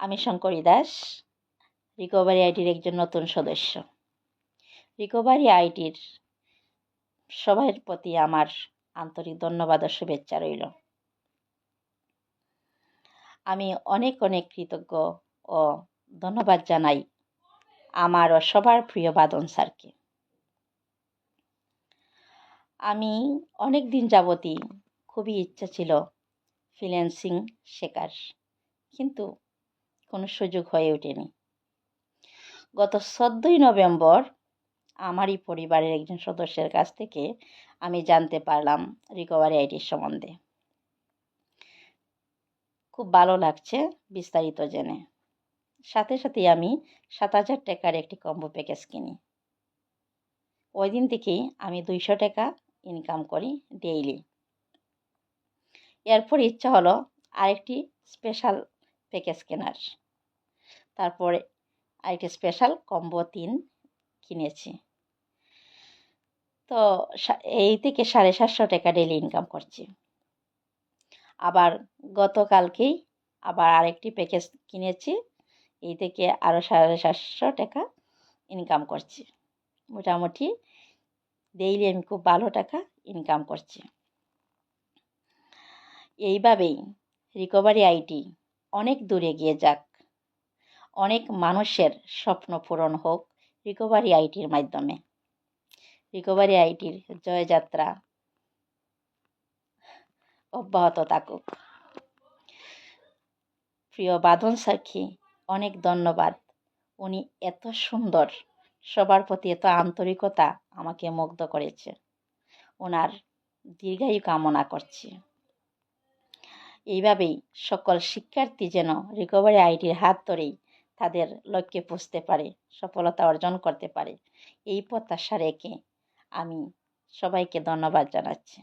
আমি শঙ্করী দাস রিকভারি আইটির একজন নতুন সদস্য। রিকভারি আইটির সবার প্রতি আমার আন্তরিক ধন্যবাদ ও শুভেচ্ছা রইল। আমি অনেক অনেক কৃতজ্ঞ ও ধন্যবাদ জানাই আমার ও সবার প্রিয় বাদন স্যারকে। আমি অনেক দিন যাবতই খুবই ইচ্ছা ছিল ফ্রিল্যান্সিং শেখার, কিন্তু কোনো সুযোগ হয়ে ওঠেনি। গত চোদ্দোই নভেম্বর আমারই পরিবারের একজন সদস্যের কাছ থেকে আমি জানতে পারলাম রিকভারি আইটির সম্বন্ধে। খুব ভালো লাগছে বিস্তারিত জেনে। সাথে সাথে আমি সাত হাজার টাকার একটি কম্বো প্যাকেজ কিনি। ওই দিন থেকেই আমি দুইশো টাকা ইনকাম করি ডেইলি এরপর ইচ্ছা হলো আরেকটি স্পেশাল প্যাকেজ কেনার তারপরে আরেকটি স্পেশাল কম্বো তিন কিনেছি। তো এই থেকে সাড়ে সাতশো টাকা ডেলি ইনকাম করছি। আবার গতকালকেই আবার আরেকটি প্যাকেজ কিনেছি। এই থেকে আরও সাড়ে সাতশো টাকা ইনকাম করছি। মোটামুটি ডেইলি আমি খুব ভালো টাকা ইনকাম করছি। এইভাবেই রিকভারি আইটি অনেক দূরে গিয়ে যাক। অনেক মানুষের স্বপ্ন পূরণ হোক রিকভারি আইটির মাধ্যমে। রিকভারি আইটির জয়যাত্রা অব্যাহত থাকুক। প্রিয় বাঁধন সাক্ষী, অনেক ধন্যবাদ। উনি এত সুন্দর। সবার প্রতি এত আন্তরিকতা আমাকে মুগ্ধ করেছে। ওনার দীর্ঘায়ু কামনা করছি। এইভাবেই সকল শিক্ষার্থী যেন রিকভারি আইটির হাত ধরেই তাদের লক্ষ্যে পৌঁছতে পারে, সফলতা অর্জন করতে পারে। এই প্রত্যাশা রেখে আমি সবাইকে ধন্যবাদ জানাচ্ছি।